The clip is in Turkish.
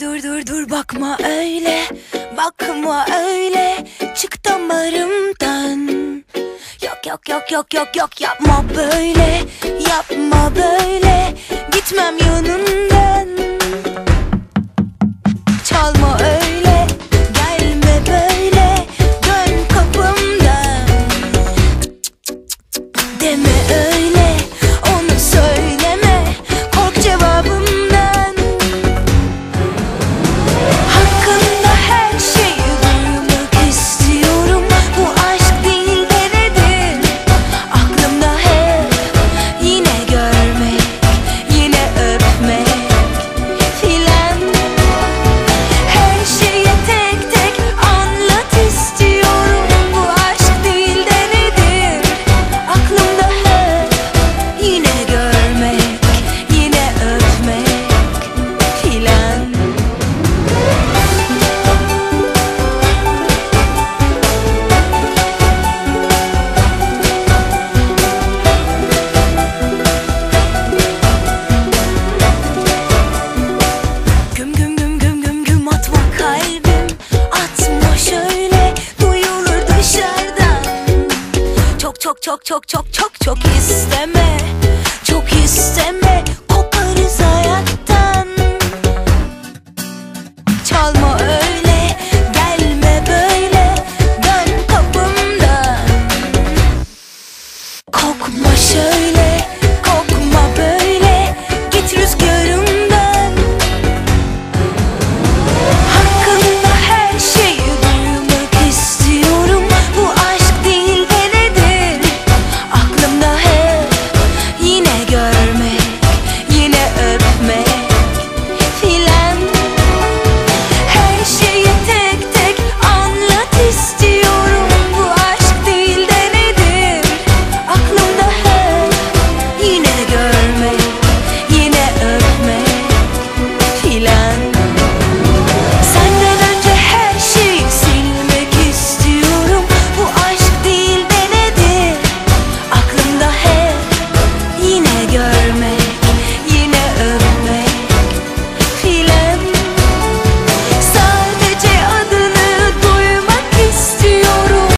dur dur bakma öyle. Bakma öyle Çık damarımdan. Yok yok yok yok yok yok yapma böyle Yapma böyle. Gitmem yanından. Çalma öyle Gelme böyle. Dön kapımdan. Deme öyle Çok çok çok çok çok çok isteme. Çok isteme Disneyland.